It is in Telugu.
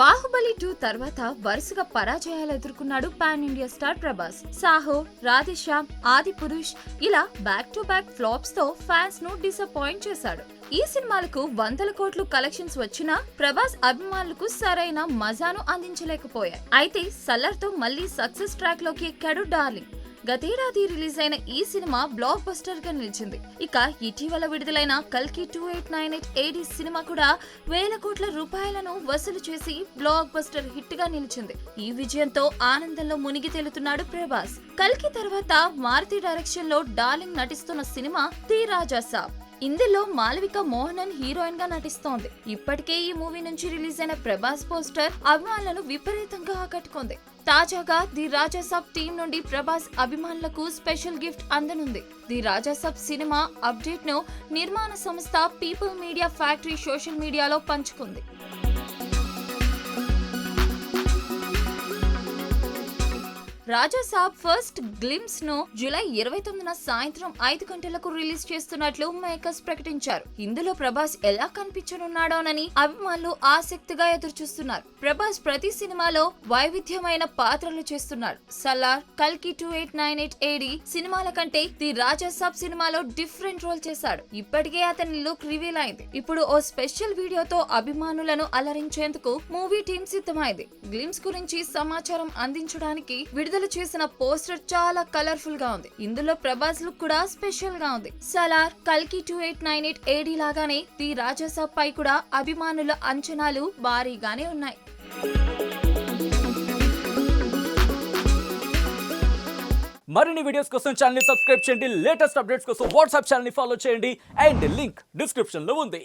బాహుబలి టూ తర్వాత వరుసగా పరాజయాలు ఎదుర్కొన్నాడు pan India star Prabhas. Saaho Radhe Shyam Adipurush ఇలా బ్యాక్ టు బ్యాక్ ఫ్లాప్స్తో ఫ్యాన్స్ను డిసప్పాయింట్ చేశాడు. ఈ సినిమాలకు వందల కోట్లు కలెక్షన్స్ వచ్చినా ప్రభాస్ అభిమానులకు సరైన మజాను అందించలేకపోయాయి అయితే సల్లర్తో మళ్ళీ సక్సెస్ ట్రాక్లోకి ఎక్కాడు డార్లింగ్. గతేడాది రిలీజ్ అయిన ఈ సినిమా బ్లాక్ బస్టర్గా నిలిచింది. ఇక ఇటీవల విడుదలైన కల్కి two eight nine eight AD cinema కూడా వేల కోట్ల రూపాయలను వసూలు చేసి బ్లాక్ బస్టర్ హిట్గా నిలిచింది. ఈ విజయంతో ఆనందంలో మునిగి తేలుతున్నాడు ప్రభాస్. కల్కి తర్వాత మారుతి డైరెక్షన్లో డార్లింగ్ నటిస్తున్న సినిమా ది రాజా సాబ్. ఇందులో మాలవిక మోహనన్ హీరోయిన్గా నటిస్తోంది. ఇప్పటికే ఈ మూవీ నుంచి రిలీజ్ అయిన ప్రభాస్ పోస్టర్ అభిమానులను విపరీతంగా ఆకట్టుకుంది. తాజాగా ది రాజాసాబ్ టీం నుండి ప్రభాస్ అభిమానులకు స్పెషల్ గిఫ్ట్ అందనుంది. ది రాజాసాబ్ సినిమా అప్డేట్ను నిర్మాణ సంస్థ పీపుల్ మీడియా ఫ్యాక్టరీ సోషల్ మీడియాలో పంచుకుంది. రాజా సాబ్ ఫస్ట్ గ్లిమ్స్ను జూలై ఇరవై తొమ్మిదిన సాయంత్రం ఐదు గంటలకు రిలీజ్ చేస్తున్నట్లు మేకర్స్ ప్రకటించారు. ఇందులో ప్రభాస్ ఎలా కనిపించనున్నాడోనని అభిమానులు ఆసక్తిగా ఎదురుచూస్తున్నారు. ప్రభాస్ ప్రతి సినిమాలో వైవిధ్యమైన పాత్రలు చేస్తున్నాడు సలార్ కల్కి two eight nine eight A D సినిమాల కంటే ది రాజా సాబ్ సినిమాలో డిఫరెంట్ రోల్ చేశాడు. ఇప్పటికే అతని లుక్ రివీల్ అయింది. ఇప్పుడు ఓ స్పెషల్ వీడియోతో అభిమానులను అలరించేందుకు మూవీ టీం సిద్ధమైంది. గ్లిమ్స్ గురించి సమాచారం అందించడానికి విడుదల చేసిన పోస్టర్ చాలా కలర్ఫుల్గా ఉంది. ఇందులో ప్రభాస్ లుక్ కూడా స్పెషల్గా ఉంది. సలార్ కల్కి two eight nine eight A D లాగానే ది రాజాసాబ్ పై కూడా అభిమానుల అంచనాలు భారీగానే ఉన్నాయి. మరిన్ని వీడియోస్ కోసం ఛానల్ సబ్స్క్రైబ్ చేయండి. లేటెస్ట్ అప్డేట్స్ కోసం వాట్సాప్ ఛానల్ ఫాలో చేయండి. అండ్ లింక్ డిస్క్రిప్షన్లో ఉంది.